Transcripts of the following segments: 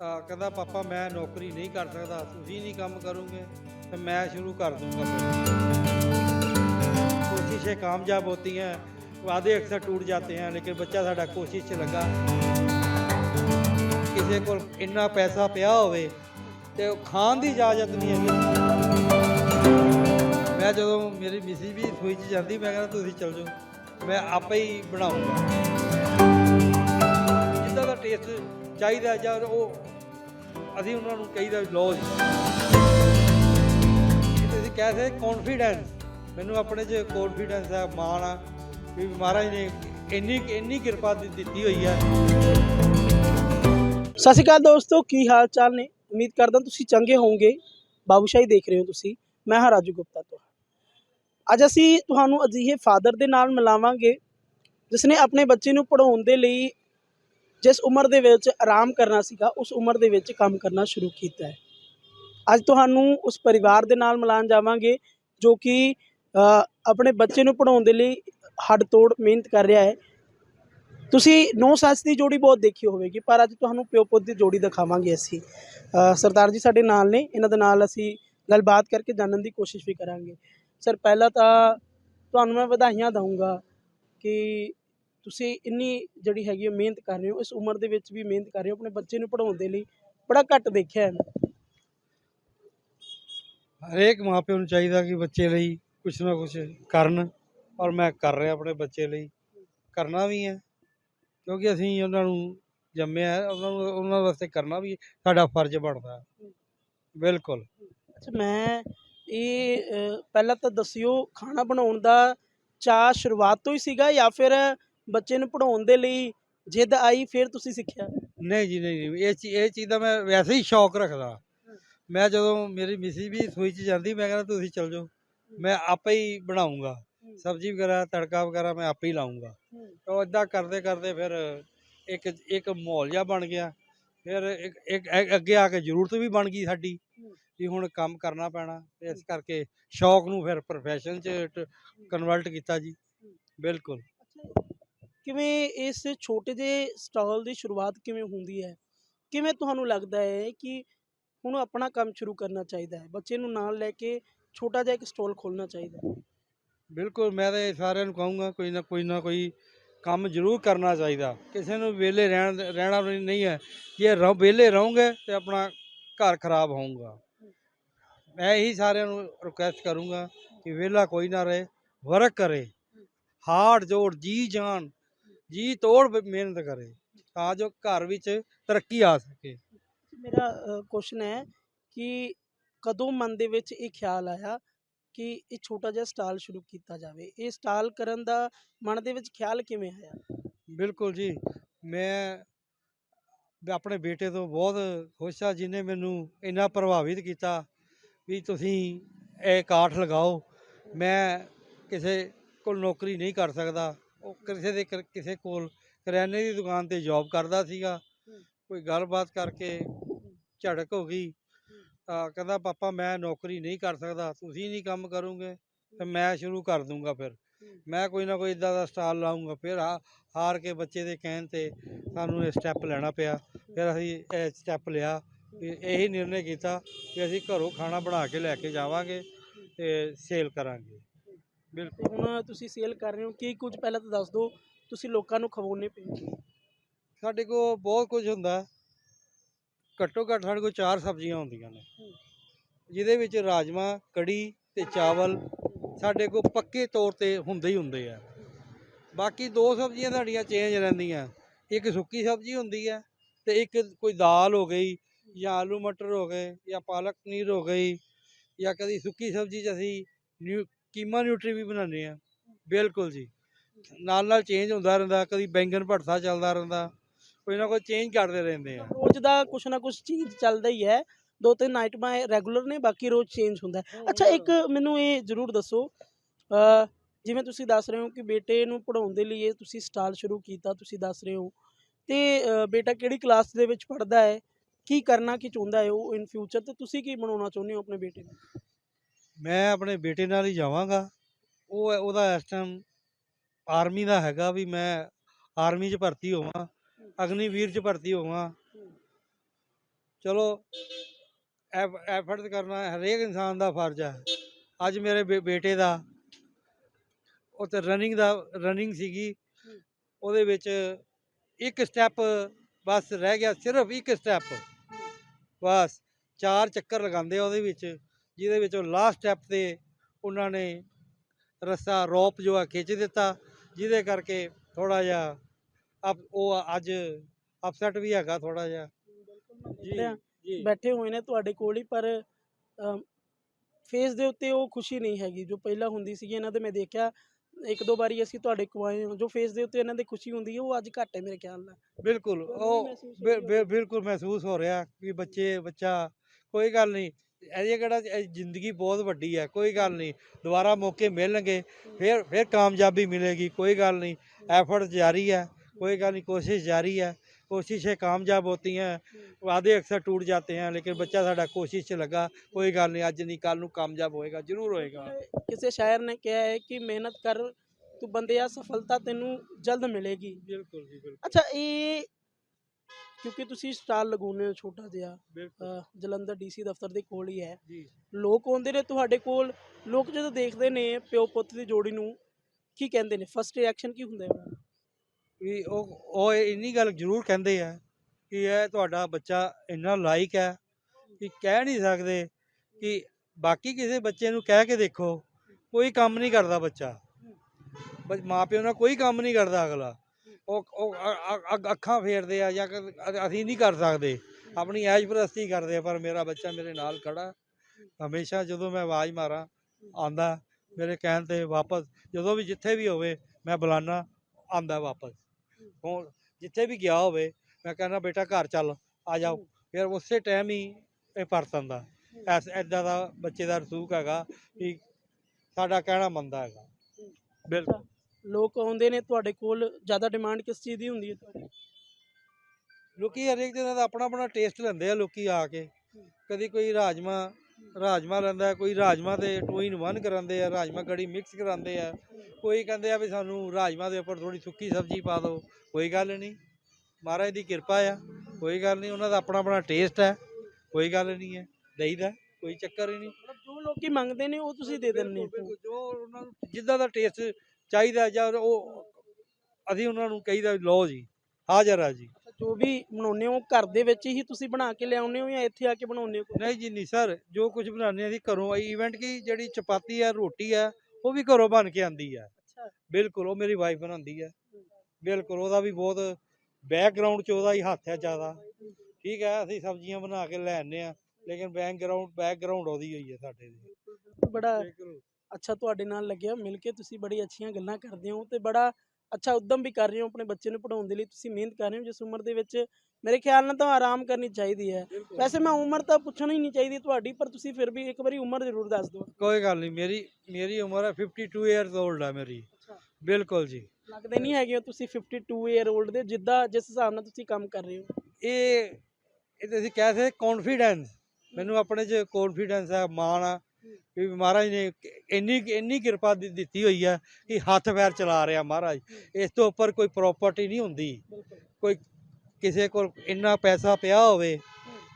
ਤਾਂ ਕਹਿੰਦਾ ਪਾਪਾ ਮੈਂ ਨੌਕਰੀ ਨਹੀਂ ਕਰ ਸਕਦਾ ਤੁਸੀਂ ਨਹੀਂ ਕੰਮ ਕਰੋਗੇ ਤਾਂ ਮੈਂ ਸ਼ੁਰੂ ਕਰ ਦੂੰਗਾ ਫਿਰ कोशिशें कामयाब होती हैं वादे अक्सर टूट जाते हैं लेकिन बच्चा ਸਾਡਾ ਕੋਸ਼ਿਸ਼ 'ਚ ਲੱਗਾ ਕਿਸੇ ਕੋਲ ਇੰਨਾ ਪੈਸਾ ਪਿਆ ਹੋਵੇ ਤੇ ਉਹ ਖਾਣ ਦੀ ਇਜਾਜ਼ਤ ਨਹੀਂ ਹੈਗੀ ਮੈਂ ਜਦੋਂ ਮੇਰੀ ਮਿਸੀ ਵੀ ਸੂਈ 'ਚ ਜਾਂਦੀ ਮੈਂ ਕਹਿੰਦਾ ਤੁਸੀਂ ਚੱਲ ਜਾਓ ਮੈਂ ਆਪੇ ਹੀ ਬਣਾਉਂਗਾ ਜਿੱਦਾਂ ਦਾ ਟੇਸਟ ਚਾਹੀਦਾ ਜਾਂ ਉਹ ਅਸੀਂ ਉਹਨਾਂ ਨੂੰ ਕਹੀਦਾ ਲੋ ਜੀ। ਤੁਸੀਂ ਕਹਿ ਸਕਦੇ ਕੌਨਫੀਡੈਂਸ ਮੈਨੂੰ ਆਪਣੇ 'ਚ ਕੌਨਫੀਡੈਂਸ ਹੈ ਮਾਣ ਆ ਵੀ ਮਹਾਰਾਜ ਨੇ ਇੰਨੀ ਇੰਨੀ ਕਿਰਪਾ ਦਿੱਤੀ ਹੋਈ ਹੈ ਸਤਿ ਸ਼੍ਰੀ ਅਕਾਲ ਦੋਸਤੋ, ਕੀ ਹਾਲ ਚਾਲ ਨੇ? ਉਮੀਦ ਕਰਦਾ ਤੁਸੀਂ ਚੰਗੇ ਹੋਵੋਗੇ। ਬਾਬੂਸ਼ਾਹੀ ਦੇਖ ਰਹੇ ਹੋ ਤੁਸੀਂ। ਮੈਂ ਹਾਂ ਰਾਜੂ ਗੁਪਤਾ ਤੋਂ ਅੱਜ ਅਸੀਂ ਤੁਹਾਨੂੰ ਅਜਿਹੇ ਫਾਦਰ ਦੇ ਨਾਲ ਮਿਲਾਵਾਂਗੇ, ਜਿਸ ਨੇ ਆਪਣੇ ਬੱਚੇ ਨੂੰ ਪੜਾਉਣ ਦੇ ਲਈ ਜਿਸ ਉਮਰ ਦੇ ਵਿੱਚ ਆਰਾਮ ਕਰਨਾ ਸੀਗਾ, ਉਸ ਉਮਰ ਦੇ ਵਿੱਚ ਕੰਮ ਕਰਨਾ ਸ਼ੁਰੂ ਕੀਤਾ ਹੈ। ਅੱਜ ਤੁਹਾਨੂੰ ਉਸ ਪਰਿਵਾਰ ਦੇ ਨਾਲ ਮਿਲਾਨ ਜਾਵਾਂਗੇ, ਜੋ ਕਿ ਆਪਣੇ ਬੱਚੇ ਨੂੰ ਪੜ੍ਹਾਉਣ ਦੇ ਲਈ ਹੱਡ ਤੋੜ ਮਿਹਨਤ ਕਰ ਰਿਹਾ ਹੈ। ਤੁਸੀਂ ਨੌ ਸੱਸ ਦੀ ਜੋੜੀ ਬਹੁਤ ਦੇਖੀ ਹੋਵੇਗੀ, ਪਰ ਅੱਜ ਤੁਹਾਨੂੰ ਪਿਓ ਪੁੱਤ ਦੀ ਜੋੜੀ ਦਿਖਾਵਾਂਗੇ ਅਸੀਂ। ਸਰਦਾਰ ਜੀ ਸਾਡੇ ਨਾਲ ਨੇ, ਇਹਨਾਂ ਦੇ ਨਾਲ ਅਸੀਂ ਗੱਲਬਾਤ ਕਰਕੇ ਜਾਣਨ ਦੀ ਕੋਸ਼ਿਸ਼ ਵੀ ਕਰਾਂਗੇ। ਸਰ, ਪਹਿਲਾਂ ਤਾਂ ਤੁਹਾਨੂੰ ਮੈਂ ਵਧਾਈਆਂ ਦਊਂਗਾ ਕਿ ਤੁਸੀਂ ਇੰਨੀ ਜਿਹੜੀ ਹੈਗੀ ਹੈ ਮਿਹਨਤ ਕਰ ਰਹੇ ਹੋ ਇਸ ਉਮਰ ਦੇ ਵਿੱਚ ਵੀ ਮਿਹਨਤ ਕਰ ਰਹੇ ਹੋ ਆਪਣੇ ਬੱਚੇ ਨੂੰ ਪੜ੍ਹਾਉਣ ਦੇ ਲਈ ਬੜਾ ਘੱਟ ਦੇਖਿਆ ਹੈ। ਹਰੇਕ ਮਾਪਿਓ ਨੂੰ ਚਾਹੀਦਾ ਕਿ ਬੱਚੇ ਲਈ ਕੁਛ ਨਾ ਕੁਛ ਕਰਨ ਔਰ ਮੈਂ ਕਰ ਰਿਹਾ ਆਪਣੇ ਬੱਚੇ ਲਈ। ਕਰਨਾ ਵੀ ਹੈ ਕਿਉਂਕਿ ਅਸੀਂ ਉਹਨਾਂ ਨੂੰ ਜੰਮਿਆ ਹੈ, ਉਹਨਾਂ ਨੂੰ ਉਹਨਾਂ ਵਾਸਤੇ ਕਰਨਾ ਵੀ ਸਾਡਾ ਫਰਜ਼ ਬਣਦਾ ਹੈ। ਬਿਲਕੁਲ। ਅੱਛਾ ਮੈਂ ਇਹ ਅ, ਪਹਿਲਾਂ ਤਾਂ ਦੱਸਿਓ ਖਾਣਾ ਬਣਾਉਣ ਦਾ ਚਾਹ ਸ਼ੁਰੂਆਤ ਤੋਂ ਹੀ ਸੀਗਾ ਜਾਂ ਫਿਰ ਬੱਚੇ ਨੂੰ ਪੜ੍ਹਾਉਣ ਦੇ ਲਈ ਜਿੱਦ ਆਈ ਫਿਰ ਤੁਸੀਂ ਸਿੱਖਿਆ? ਨਹੀਂ ਜੀ ਨਹੀਂ ਨਹੀਂ, ਇਹ ਚੀ- ਇਹ ਚੀਜ਼ ਦਾ ਮੈਂ ਵੈਸੇ ਹੀ ਸ਼ੌਕ ਰੱਖਦਾ। ਮੈਂ ਜਦੋਂ ਮੇਰੀ ਮਿਸੀ ਵੀ ਸੂਈ 'ਚ ਜਾਂਦੀ ਮੈਂ ਕਹਿੰਦਾ ਤੁਸੀਂ ਚੱਲ ਜਾਓ। ਮੈਂ ਆਪੇ ਹੀ ਬਣਾਉਂਗਾ। ਸਬਜ਼ੀ ਵਗੈਰਾ ਤੜਕਾ ਵਗੈਰਾ ਮੈਂ ਆਪੇ ਹੀ ਲਾਉਂਗਾ। ਉਹ ਇਦਾਂ ਕਰਦੇ ਕਰਦੇ ਫਿਰ ਇੱਕ ਇੱਕ ਮਾਹੌਲ ਜਿਹਾ ਬਣ ਗਿਆ। ਫਿਰ ਇੱਕ ਇੱਕ ਇੱਕ ਅੱਗੇ ਆ ਕੇ ਜ਼ਰੂਰਤ ਵੀ ਬਣ ਗਈ ਸਾਡੀ ਵੀ ਹੁਣ ਕੰਮ ਕਰਨਾ ਪੈਣਾ। ਤੇ ਇਸ ਕਰਕੇ ਸ਼ੌਕ ਨੂੰ ਫਿਰ ਪ੍ਰੋਫੈਸ਼ਨ 'ਚ ਕਨਵਰਟ ਕੀਤਾ ਜੀ। ਬਿਲਕੁਲ। ਕਿਵੇਂ ਇਸ ਛੋਟੇ ਜਿਹੇ ਸਟਾਲ ਦੀ ਸ਼ੁਰੂਆਤ ਕਿਵੇਂ ਹੁੰਦੀ ਹੈ? ਕਿਵੇਂ ਤੁਹਾਨੂੰ ਲੱਗਦਾ ਹੈ ਕਿ ਹੁਣ ਆਪਣਾ ਕੰਮ ਸ਼ੁਰੂ ਕਰਨਾ ਚਾਹੀਦਾ ਹੈ? ਬੱਚੇ ਨੂੰ ਨਾਲ ਲੈ ਕੇ ਛੋਟਾ ਜਿਹਾ ਇੱਕ ਸਟਾਲ ਖੋਲਣਾ ਚਾਹੀਦਾ ਹੈ। ਬਿਲਕੁਲ, ਮੈਂ ਤਾਂ ਇਹ ਸਾਰਿਆਂ ਨੂੰ ਕਹੂੰਗਾ, ਕੋਈ ਨਾ ਕੋਈ ਨਾ, ਕੋਈ ਕੰਮ ਜ਼ਰੂਰ ਕਰਨਾ ਚਾਹੀਦਾ। ਕਿਸੇ ਨੂੰ ਵਿਹਲੇ ਰਹਿਣ ਰਹਿਣਾ ਨਹੀਂ ਹੈ। ਜੇ ਰਹੋ, ਵਿਹਲੇ ਰਹੋਗੇ ਤੇ ਆਪਣਾ ਘਰ ਖਰਾਬ ਹੋਊਗਾ। ਮੈਂ ਇਹੀ ਸਾਰਿਆਂ ਨੂੰ ਰਿਕੁਐਸਟ ਕਰੂੰਗਾ ਕਿ ਵਿਹਲਾ ਕੋਈ ਨਾ ਰਹੇ, ਵਰਕ ਕਰੇ। ਹਾਰਡ ਜੋੜ ਜੀ ਜਾਨ ਜੀ ਤੋੜ ਮਿਹਨਤ ਕਰੇ ਤਾਂ ਜੋ ਘਰ ਵਿੱਚ ਤਰੱਕੀ ਆ ਸਕੇ। ਮੇਰਾ ਕੁਐਸਚਨ ਹੈ ਕਿ ਕਦੋਂ ਮਨ ਦੇ ਵਿੱਚ ਇਹ ਖਿਆਲ ਆਇਆ ਕਿ ਇਹ ਛੋਟਾ ਜਿਹਾ ਸਟਾਲ ਸ਼ੁਰੂ ਕੀਤਾ ਜਾਵੇ? ਇਹ ਸਟਾਲ ਕਰਨ ਦਾ ਮਨ ਦੇ ਵਿੱਚ ਖਿਆਲ ਕਿਵੇਂ ਆਇਆ? ਬਿਲਕੁਲ ਜੀ। ਮੈਂ ਆਪਣੇ ਬੇਟੇ ਤੋਂ ਬਹੁਤ ਖੁਸ਼ ਆ ਜਿਹਨੇ ਮੈਨੂੰ ਇੰਨਾ ਪ੍ਰਭਾਵਿਤ ਕੀਤਾ ਵੀ ਤੁਸੀਂ ਇਹ ਕਾਠ ਲਗਾਓ। ਮੈਂ ਕਿਸੇ ਕੋਲ ਨੌਕਰੀ ਨਹੀਂ ਕਰ ਸਕਦਾ। ਉਹ ਕਿਸੇ ਦੇ ਕਰ- ਕਿਸੇ ਕੋਲ ਕਰਿਆਨੇ ਦੀ ਦੁਕਾਨ ਤੇ ਜੌਬ ਕਰਦਾ ਸੀਗਾ। ਕੋਈ ਗੱਲਬਾਤ ਕਰਕੇ ਝੜਕ ਹੋ ਗਈ। ਤਾਂ ਕਹਿੰਦਾ, ਪਾਪਾ, ਮੈਂ ਨੌਕਰੀ ਨਹੀਂ ਕਰ ਸਕਦਾ। ਤੁਸੀਂ ਨਹੀਂ ਕੰਮ ਕਰੋਗੇ, ਤੇ ਮੈਂ ਸ਼ੁਰੂ ਕਰ ਦੂੰਗਾ ਫਿਰ। ਮੈਂ ਕੋਈ ਨਾ ਕੋਈ ਇਦਾਂ ਦਾ ਸਟਾਲ ਲਾਉਂਗਾ ਫਿਰ ਆ ਹਾਰ ਕੇ ਬੱਚੇ ਦੇ ਕਹਿਣ ਤੇ ਸਾਨੂੰ ਇਹ ਸਟੈਪ ਲੈਣਾ ਪਿਆ। ਫਿਰ ਅਸੀਂ ਇਹ ਸਟੈਪ ਲਿਆ। ਵੀ ਇਹੀ ਨਿਰਣੇ ਕੀਤਾ ਕਿ ਅਸੀਂ ਘਰੋਂ ਖਾਣਾ ਬਣਾ ਕੇ ਲੈ ਕੇ ਜਾਵਾਂਗੇ ਤੇ ਸੇਲ ਕਰਾਂਗੇ। ਬਿਲਕੁਲ। ਹੁਣ ਤੁਸੀਂ ਸੇਲ ਕਰ ਰਹੇ ਹੋ ਕੀ ਕੁਝ ਪਹਿਲਾਂ ਤਾਂ ਦੱਸ ਦਿਓ ਤੁਸੀਂ ਲੋਕਾਂ ਨੂੰ ਖਵਾਉਣੇ ਪਏ ਸਾਡੇ ਕੋਲ ਬਹੁਤ ਕੁਝ ਹੁੰਦਾ। ਘੱਟੋ ਘੱਟ ਸਾਡੇ ਕੋਲ ਚਾਰ ਸਬਜ਼ੀਆਂ ਹੁੰਦੀਆਂ ਨੇ। ਜਿਹਦੇ ਵਿੱਚ ਰਾਜਮਾ ਕੜੀ ਤੇ ਚਾਵਲ ਸਾਡੇ ਕੋਲ ਪੱਕੇ ਤੌਰ ਤੇ ਹੁੰਦੇ ਹੀ ਹੁੰਦੇ ਆ। ਬਾਕੀ ਦੋ ਸਬਜ਼ੀਆਂ ਸਾਡੀਆਂ ਚੇਂਜ ਰਹਿੰਦੀਆਂ। ਇੱਕ ਸੁੱਕੀ ਸਬਜ਼ੀ ਹੁੰਦੀ ਹੈ ਤੇ ਇੱਕ ਕੋਈ ਦਾਲ ਹੋ ਗਈ ਜਾਂ ਆਲੂ ਮਟਰ ਹੋ ਗਏ ਜਾਂ ਪਾਲਕ ਪਨੀਰ ਹੋ ਗਈ ਜਾਂ ਕਦੀ ਸੁੱਕੀ ਸਬਜ਼ੀ 'ਚ ਅਸੀਂ ਕੀਮਾ ਨਿਊਟਰੀ ਵੀ ਬਣਾਉਂਦੇ ਆ। ਬਿਲਕੁਲ ਜੀ। ਨਾਲ ਨਾਲ ਚੇਂਜ ਹੁੰਦਾ ਰਹਿੰਦਾ ਕਦੀ ਬੈਂਗਣ ਭਰਤਾ ਚੱਲਦਾ ਰਹਿੰਦਾ ਕੋਈ ਨਾ ਕੋਈ ਚੇਂਜ ਕਰਦੇ ਰਹਿੰਦੇ ਆ। ਰੋਜ਼ ਦਾ ਕੁਛ ਨਾ ਕੁਛ ਚੀਜ਼ ਚੱਲਦਾ ਹੀ ਹੈ। ਦੋ ਤਿੰਨ ਆਈਟਮਾਂ ਰੈਗੂਲਰ ਨੇ ਬਾਕੀ ਰੋਜ਼ ਚੇਂਜ ਹੁੰਦਾ ਅੱਛਾ ਇੱਕ ਮੈਨੂੰ ਇਹ ਜ਼ਰੂਰ ਦੱਸੋ ਜਿਵੇਂ ਤੁਸੀਂ ਦੱਸ ਰਹੇ ਹੋ ਕਿ ਬੇਟੇ ਨੂੰ ਪੜ੍ਹਾਉਣ ਦੇ ਲਈ ਤੁਸੀਂ ਸਟਾਲ ਸ਼ੁਰੂ ਕੀਤਾ ਤੁਸੀਂ ਦੱਸ ਰਹੇ ਹੋ। ਤੇ ਬੇਟਾ ਕਿਹੜੀ ਕਲਾਸ ਦੇ ਵਿੱਚ ਪੜ੍ਹਦਾ ਹੈ ਕੀ ਕਰਨਾ ਕੀ ਚਾਹੁੰਦਾ ਹੈ ਉਹ ਇਨ ਫਿਊਚਰ ਤੇ ਤੁਸੀਂ ਕੀ ਬਣਾਉਣਾ ਚਾਹੁੰਦੇ ਹੋ ਆਪਣੇ ਬੇਟੇ ਨੂੰ? ਮੈਂ ਆਪਣੇ ਬੇਟੇ ਨਾਲ ਹੀ ਜਾਵਾਂਗਾ। ਉਹ ਉਹਦਾ ਇਸ ਟਾਈਮ ਆਰਮੀ ਦਾ ਹੈਗਾ ਵੀ ਮੈਂ ਆਰਮੀ 'ਚ ਭਰਤੀ ਹੋਵਾਂ, ਅਗਨੀਵੀਰ 'ਚ ਭਰਤੀ ਹੋਵਾਂ। ਚਲੋ ਐਫਰਟ ਕਰਨਾ ਹਰੇਕ ਇਨਸਾਨ ਦਾ ਫਰਜ਼ ਹੈ ਅੱਜ ਮੇਰੇ ਬੇ- ਬੇਟੇ ਦਾ ਉੱਥੇ ਰਨਿੰਗ ਦਾ ਰਨਿੰਗ ਸੀਗੀ। ਉਹਦੇ ਵਿੱਚ ਇੱਕ ਸਟੈਪ ਬਸ ਰਹਿ ਗਿਆ, ਸਿਰਫ ਇੱਕ ਸਟੈਪ ਬਸ, ਚਾਰ ਚੱਕਰ ਲਗਾਉਂਦੇ ਆ ਉਹਦੇ ਵਿੱਚ। ਜਿਹਦੇ ਵਿੱਚ ਲਾਸਟ ਸਟੈਪ ਤੇ ਉਹਨਾਂ ਨੇ ਰੱਸਾ ਰੋਪ ਜੋ ਆ ਖਿੱਚ ਦਿੱਤਾ ਜਿਹਦੇ ਕਰਕੇ ਥੋੜਾ ਜਿਹਾ ਅਬ ਉਹ ਅੱਜ ਅਪਸੈਟ ਵੀ ਹੈਗਾ ਥੋੜਾ ਜਿਹਾ। ਜੀ ਬੈਠੇ ਹੋਏ ਨੇ ਤੁਹਾਡੇ ਕੋਲ ਹੀ ਪਰ ਫੇਸ ਦੇ ਉੱਤੇ ਉਹ ਖੁਸ਼ੀ ਨਹੀਂ ਹੈਗੀ। ਜੋ ਪਹਿਲਾਂ ਹੁੰਦੀ ਸੀ ਇਹਨਾਂ ਦੇ ਮੈਂ ਦੇਖਿਆ ਇੱਕ ਦੋ ਵਾਰੀ ਅਸੀਂ ਤੁਹਾਡੇ ਕੋਲ ਆਏ ਹਾਂ ਜੋ ਫੇਸ ਦੇ ਉੱਤੇ ਇਹਨਾਂ ਦੀ ਖੁਸ਼ੀ ਹੁੰਦੀ ਹੈ ਉਹ ਅੱਜ ਘੱਟ ਹੈ ਮੇਰੇ ਖਿਆਲ ਨਾਲ। ਬਿਲਕੁਲ ਉਹ ਬਿਲਕੁਲ ਮਹਿਸੂਸ ਹੋ ਰਿਹਾ ਕਿ ਬੱਚੇ ਬੱਚਾ ਕੋਈ ਗੱਲ ਨਹੀਂ। ਇਹ ਕਿਹੜਾ ਇਹ ਜ਼ਿੰਦਗੀ ਬਹੁਤ ਵੱਡੀ ਹੈ ਕੋਈ ਗੱਲ ਨਹੀਂ ਦੁਬਾਰਾ ਮੌਕੇ ਮਿਲਣਗੇ ਫਿਰ ਫਿਰ ਕਾਮਯਾਬੀ ਮਿਲੇਗੀ ਕੋਈ ਗੱਲ नहीं एफर्ट जारी है कोई गल नहीं कोशिश जारी है कोशिशें कामयाब होती हैं वादे अक्सर टूट जाते हैं लेकिन बच्चा साडा कोशिश च लगा कोई गल नहीं अज नहीं कल ਨੂੰ ਕਾਮਯਾਬ ਹੋਏਗਾ ਜ਼ਰੂਰ ਹੋਏਗਾ ਕਿਸੇ ਸ਼ਾਇਰ ਨੇ ਕਿਹਾ ਹੈ ਕਿ ਮਿਹਨਤ ਕਰ ਤੂੰ ਬੰਦਿਆ ਸਫਲਤਾ ਤੈਨੂੰ ਜਲਦ ਮਿਲੇਗੀ ਬਿਲਕੁਲ ਜੀ ਬਿਲਕੁਲ ਅੱਛਾ ਇਹ ਕਿਉਂਕਿ ਤੁਸੀਂ ਸਟਾਲ ਲਗਾਉਂਦੇ ਹੋ ਛੋਟਾ ਜਿਹਾ ਅਹ, ਜਲੰਧਰ ਡੀਸੀ ਦਫ਼ਤਰ ਦੇ ਕੋਲ ਹੀ ਹੈ। ਜੀ। ਲੋਕ ਆਉਂਦੇ ਨੇ ਤੁਹਾਡੇ ਕੋਲ ਲੋਕ ਜਦੋਂ ਦੇਖਦੇ ਨੇ ਪਿਓ ਪੁੱਤ ਦੀ ਜੋੜੀ ਨੂੰ ਕੀ ਕਹਿੰਦੇ ਨੇ? ਫਸਟ ਰਿਐਕਸ਼ਨ ਕੀ ਹੁੰਦਾ ਹੈ? ਉਹਨਾਂ ਦਾ? ਵੀ ਉਹ ਉਹ ਇੰਨੀ ਗੱਲ ਜ਼ਰੂਰ ਕਹਿੰਦੇ ਆ ਕਿ ਇਹ ਤੁਹਾਡਾ ਬੱਚਾ ਇੰਨਾ ਲਾਇਕ ਹੈ ਕਿ ਕਹਿ ਨਹੀਂ ਸਕਦੇ ਕਿ ਬਾਕੀ ਕਿਸੇ ਬੱਚੇ ਨੂੰ ਕਹਿ ਕੇ ਦੇਖੋ ਕੋਈ ਕੰਮ ਨਹੀਂ ਕਰਦਾ ਬੱਚਾ। ਬਸ ਮਾਪਿਓ ਨਾਲ ਕੋਈ ਕੰਮ ਨਹੀਂ ਕਰਦਾ ਅਗਲਾ। ਉਹ ਉਹ ਅ- ਅ- ਅੱਖਾਂ ਫੇਰਦੇ ਆ ਜਾਂ ਕਿ ਅਸੀਂ ਨਹੀਂ ਕਰ ਸਕਦੇ। ਆਪਣੀ ਐਸ਼ ਪ੍ਰਸਤੀ ਕਰਦੇ ਆ, ਪਰ ਮੇਰਾ ਬੱਚਾ ਮੇਰੇ ਨਾਲ ਖੜਾ। ਹਮੇਸ਼ਾ ਜਦੋਂ ਮੈਂ ਆਵਾਜ਼ ਮਾਰਾਂ ਆਂਦਾ ਮੇਰੇ ਕਹਿਣ ਤੇ ਵਾਪਸ, ਜਦੋਂ ਵੀ ਜਿੱਥੇ ਵੀ ਹੋਵੇ, ਮੈਂ ਬੁਲਾਣਾ ਆਂਦਾ ਵਾਪਸ। ਹੁਣ ਜਿੱਥੇ ਵੀ ਗਿਆ ਹੋਵੇ, ਮੈਂ ਕਹਿੰਦਾ, ਬੇਟਾ, ਘਰ ਚੱਲ, ਆ ਜਾਓ। ਫਿਰ ਉਸੇ ਟਾਈਮ ਹੀ ਇਹ ਪਰਤ ਆਂਦਾ ਐਸ ਐਦਾਂ ਦਾ ਬੱਚੇ ਦਾ ਰਸੂਖ ਹੈਗਾ ਵੀ ਸਾਡਾ ਕਹਿਣਾ ਮੰਨਦਾ ਹੈਗਾ। ਬਿਲਕੁਲ। ਲੋਕ ਆਉਂਦੇ ਨੇ ਤੁਹਾਡੇ ਕੋਲ ਜ਼ਿਆਦਾ ਡਿਮਾਂਡ ਕਿਸ ਚੀਜ਼ ਦੀ ਹੁੰਦੀ ਹੈ ਤੁਹਾਡੀ? ਲੋਕੀ ਹਰੇਕ ਜਗ੍ਹਾ ਦਾ ਆਪਣਾ ਆਪਣਾ ਟੇਸਟ ਲੈਂਦੇ ਆ ਲੋਕੀ ਆ ਕੇ। ਕਦੀ ਕੋਈ ਰਾਜਮਾ ਰਾਜਮਾ ਲੈਂਦਾ ਕੋਈ ਰਾਜਮਾ ਤੇ ਟੂ ਇਨ ਵਨ ਕਰਾਉਂਦੇ ਆ ਰਾਜਮਾ ਕੜੀ ਮਿਕਸ ਕਰਾਉਂਦੇ ਆ। ਕੋਈ ਕਹਿੰਦੇ ਆ ਵੀ ਸਾਨੂੰ ਰਾਜਮਾ ਦੇ ਉੱਪਰ ਥੋੜੀ ਸੁੱਕੀ ਸਬਜ਼ੀ ਪਾ ਦਿਓ ਕੋਈ ਗੱਲ ਨਹੀਂ। ਮਹਾਰਾਜ ਦੀ ਕਿਰਪਾ ਆ ਕੋਈ ਗੱਲ ਨਹੀਂ ਉਹਨਾਂ ਦਾ ਆਪਣਾ ਆਪਣਾ ਟੇਸਟ ਹੈ ਕੋਈ ਗੱਲ ਨਹੀਂ ਹੈ ਦਈਦਾ ਕੋਈ ਚੱਕਰ ਹੀ ਨਹੀਂ। ਜੋ ਲੋਕੀ ਮੰਗਦੇ ਨੇ ਉਹ ਤੁਸੀਂ ਦੇ ਦਿੰਦੇ ਹੋ। ਜੋ ਉਹਨਾਂ ਨੂੰ ਜਿੱਦਾਂ ਦਾ ਟੇਸਟ ਚਾਹੀਦਾ ਜਾਂ ਉਹ ਅਸੀਂ ਉਹਨਾਂ ਨੂੰ ਕਹੀਦਾ ਲਓ ਜੀ ਹਾਜ਼ਰ ਆ ਜੀ। ਜੋ ਵੀ ਬਣਾਉਂਦੇ ਹੋ ਘਰ ਦੇ ਵਿੱਚ ਹੀ ਤੁਸੀਂ ਬਣਾ ਕੇ ਲਿਆਉਂਦੇ ਹੋ ਜਾਂ ਇੱਥੇ ਆ ਕੇ ਬਣਾਉਂਦੇ ਹੋ ਨਹੀਂ ਜੀ ਨਹੀਂ ਸਰ ਜੋ ਕੁਝ ਬਣਾਉਂਦੇ ਅਸੀਂ ਘਰੋਂ ਇਵੈਂਟ ਕੀ ਜਿਹੜੀ ਚਪਾਤੀ ਹੈ ਰੋਟੀ ਹੈ ਉਹ ਵੀ ਘਰੋਂ ਬਣ ਕੇ ਆਂਦੀ ਅੱਛਾ। ਬਿਲਕੁਲ ਉਹ ਮੇਰੀ ਵਾਈਫ ਬਣਾਉਂਦੀ ਹੈ ਬਿਲਕੁਲ ਉਹਦਾ ਵੀ ਬਹੁਤ ਬੈਕਗ੍ਰਾਉਂਡ 'ਚ ਉਹਦਾ ਹੀ ਹੱਥ ਹੈ ਜ਼ਿਆਦਾ। ਠੀਕ ਹੈ ਅਸੀਂ ਸਬਜ਼ੀਆਂ ਬਣਾ ਕੇ ਲੈ ਆਉਂਦੇ ਆ ਲੇਕਿਨ ਬੈਕਗ੍ਰਾਉਂਡ ਬੈਕਗ੍ਰਾਉਂਡ ਉਹਦੀ ਹੋਈ ਹੈ ਸਾਡੇ ਦੀ ਬੜਾ ਅੱਛਾ ਤੁਹਾਡੇ ਨਾਲ ਲੱਗਿਆ ਮਿਲ ਕੇ ਤੁਸੀਂ ਬੜੀ ਅੱਛੀਆਂ ਗੱਲਾਂ ਕਰਦੇ ਹੋ ਤੇ ਬੜਾ ਅੱਛਾ ਉਦਮ ਵੀ ਕਰ ਰਹੇ ਹੋ ਆਪਣੇ ਬੱਚੇ ਨੂੰ ਪੜਾਉਣ ਦੇ ਲਈ ਤੁਸੀਂ ਮਿਹਨਤ ਕਰ ਰਹੇ ਹੋ ਜਿਸ ਉਮਰ ਦੇ ਵਿੱਚ ਮੇਰੇ ਖਿਆਲ ਨਾਲ ਤਾਂ ਆਰਾਮ ਕਰਨੀ ਚਾਹੀਦੀ ਹੈ। ਵੈਸੇ ਮੈਂ ਉਮਰ ਤਾਂ ਪੁੱਛਣੀ ਨਹੀਂ ਚਾਹੀਦੀ ਤੁਹਾਡੀ ਪਰ ਤੁਸੀਂ ਫਿਰ ਵੀ ਇੱਕ ਵਾਰੀ ਉਮਰ ਜ਼ਰੂਰ ਦੱਸ ਦਿਓ। ਕੋਈ ਗੱਲ ਨਹੀਂ ਮੇਰੀ ਮੇਰੀ ਉਮਰ ਹੈ 52 ਇਅਰਸ 올ਡ ਹੈ ਮੇਰੀ। ਬਿਲਕੁਲ ਜੀ। ਲੱਗਦੇ ਨਹੀਂ ਹੈਗੇ ਹੋ ਤੁਸੀਂ 52 ਇਅਰ 올ਡ ਦੇ ਜਿੱਦਾਂ ਜਿਸ ਹਿਸਾਬ ਨਾਲ ਤੁਸੀਂ ਕੰਮ ਕਰ ਰਹੇ ਹੋ? ਇਹ ਇਹ ਤੇ ਅਸੀਂ ਕਹਿ ਸਕਦੇ ਕੌਨਫੀਡੈਂਸ ਮੈਨੂੰ ਆਪਣੇ 'ਚ ਕੌਨਫੀਡੈਂਸ ਹੈ ਮਾਣ ਆ। ਵੀ ਮਹਾਰਾਜ ਨੇ ਇੰਨੀ ਇੰਨੀ ਕਿਰਪਾ ਦਿ- ਦਿੱਤੀ ਹੋਈ ਹੈ ਕਿ ਹੱਥ ਪੈਰ ਚਲਾ ਰਿਹਾ ਮਹਾਰਾਜ। ਇਸ ਤੋਂ ਉੱਪਰ ਕੋਈ ਪ੍ਰਾਪਰਟੀ ਨਹੀਂ ਹੁੰਦੀ। ਕੋਈ ਕਿਸੇ ਕੋਲ ਇੰਨਾ ਪੈਸਾ ਪਿਆ ਹੋਵੇ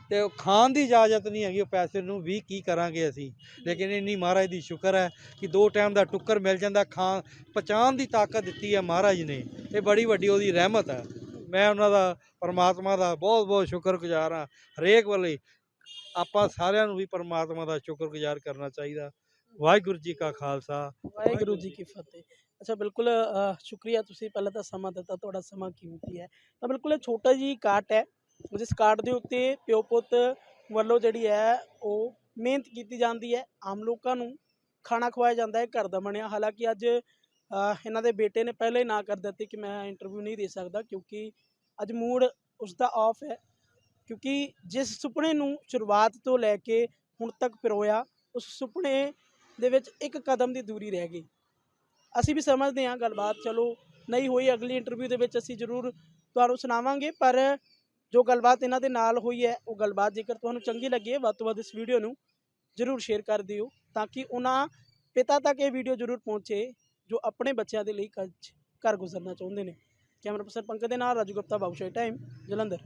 ਤੇ ਉਹ ਖਾਣ ਦੀ ਇਜਾਜ਼ਤ ਨਹੀਂ ਹੈਗੀ ਉਹ ਪੈਸੇ ਨੂੰ ਵੀ ਕੀ ਕਰਾਂਗੇ ਅਸੀਂ? ਲੇਕਿਨ ਇੰਨੀ ਮਹਾਰਾਜ ਦੀ ਸ਼ੁਕਰ ਹੈ ਕਿ ਦੋ ਟਾਈਮ ਦਾ ਟੁੱਕਰ ਮਿਲ ਜਾਂਦਾ ਖਾਂ ਪਛਾਣ ਦੀ ਤਾਕਤ ਦਿੱਤੀ ਹੈ ਮਹਾਰਾਜ ਨੇ। ਇਹ ਬੜੀ ਵੱਡੀ ਉਹਦੀ ਰਹਿਮਤ ਹੈ। ਮੈਂ ਉਹਨਾਂ ਦਾ ਪਰਮਾਤਮਾ ਦਾ ਬਹੁਤ ਬਹੁਤ ਸ਼ੁਕਰਗੁਜ਼ਾਰ ਹਾਂ। ਹਰੇਕ ਵੇਲੇ ਆਪਾਂ ਸਾਰਿਆਂ ਨੂੰ ਵੀ ਪਰਮਾਤਮਾ ਦਾ ਸ਼ੁਕਰਗੁਜ਼ਾਰ ਕਰਨਾ ਚਾਹੀਦਾ। ਵਾਹਿਗੁਰੂ ਜੀ ਕਾ ਖਾਲਸਾ। ਵਾਹਿਗੁਰੂ ਜੀ ਕੀ ਫਤਿਹ। ਅੱਛਾ ਬਿਲਕੁਲ ਸ਼ੁਕਰੀਆ ਤੁਸੀਂ ਪਹਿਲਾਂ ਤਾਂ ਸਮਾਂ ਦਿੱਤਾ ਤੁਹਾਡਾ ਸਮਾਂ ਕੀਮਤੀ ਹੈ। ਤਾਂ ਬਿਲਕੁਲ ਇਹ ਛੋਟਾ ਜੀ ਕਾਟ ਹੈ। ਜਿਸ ਕਾਟ ਦੇ ਉੱਤੇ ਪਿਓ ਪੁੱਤ ਵੱਲੋਂ ਜਿਹੜੀ ਹੈ ਉਹ ਮਿਹਨਤ ਕੀਤੀ ਜਾਂਦੀ ਹੈ। ਆਮ ਲੋਕਾਂ ਨੂੰ ਖਾਣਾ ਖਵਾਇਆ ਜਾਂਦਾ ਹੈ ਘਰ ਦਾ ਬਣਿਆ। ਹਾਲਾਂਕਿ ਅੱਜ ਇਹਨਾਂ ਦੇ ਬੇਟੇ ਨੇ ਪਹਿਲਾਂ ਹੀ ਨਾ ਕਰ ਦਿੱਤੀ ਕਿ ਮੈਂ ਇੰਟਰਵਿਊ ਨਹੀਂ ਦੇ ਸਕਦਾ ਕਿਉਂਕਿ ਅੱਜ ਮੂਡ ਉਸ ਦਾ ਆਫ ਹੈ। ਕਿਉਂਕਿ ਜਿਸ ਸੁਪਨੇ ਨੂੰ ਸ਼ੁਰੂਆਤ ਤੋਂ ਲੈ ਕੇ ਹੁਣ ਤੱਕ ਪਿਰੋਇਆ, ਉਸ ਸੁਪਨੇ ਦੇ ਵਿੱਚ ਇੱਕ ਕਦਮ ਦੀ ਦੂਰੀ ਰਹਿ ਗਈ। ਅਸੀਂ ਵੀ ਸਮਝਦੇ ਹਾਂ ਗੱਲਬਾਤ, ਚਲੋ ਨਹੀਂ ਹੋਈ ਅਗਲੀ ਇੰਟਰਵਿਊ ਦੇ ਵਿੱਚ ਅਸੀਂ ਜ਼ਰੂਰ ਤੁਹਾਨੂੰ ਸੁਣਾਵਾਂਗੇ, ਪਰ ਜੋ ਗੱਲਬਾਤ ਇਹਨਾਂ ਦੇ ਨਾਲ ਹੋਈ ਹੈ, ਉਹ ਗੱਲਬਾਤ ਜੇਕਰ ਤੁਹਾਨੂੰ ਚੰਗੀ ਲੱਗੀ ਹੈ, ਵੱਧ ਤੋਂ ਵੱਧ ਇਸ ਵੀਡੀਓ ਨੂੰ ਜ਼ਰੂਰ ਸ਼ੇਅਰ ਕਰ ਦਿਓ, ਤਾਂ ਕਿ ਉਹਨਾਂ ਪਿਤਾ ਤੱਕ ਇਹ ਵੀਡੀਓ ਜ਼ਰੂਰ ਪਹੁੰਚੇ, ਜੋ ਆਪਣੇ ਬੱਚਿਆਂ ਦੇ ਲਈ ਕੱਜ ਘਰ ਗੁਜ਼ਰਨਾ ਚਾਹੁੰਦੇ ਨੇ। ਕੈਮਰਾ ਪਰਸਨ ਪੰਕਜ ਦੇ ਨਾਲ, ਰਾਜੂ ਗੁਪਤਾ ਬਾਬੂਸ਼ਾਹੀ ਟਾਈਮ ਜਲੰਧਰ।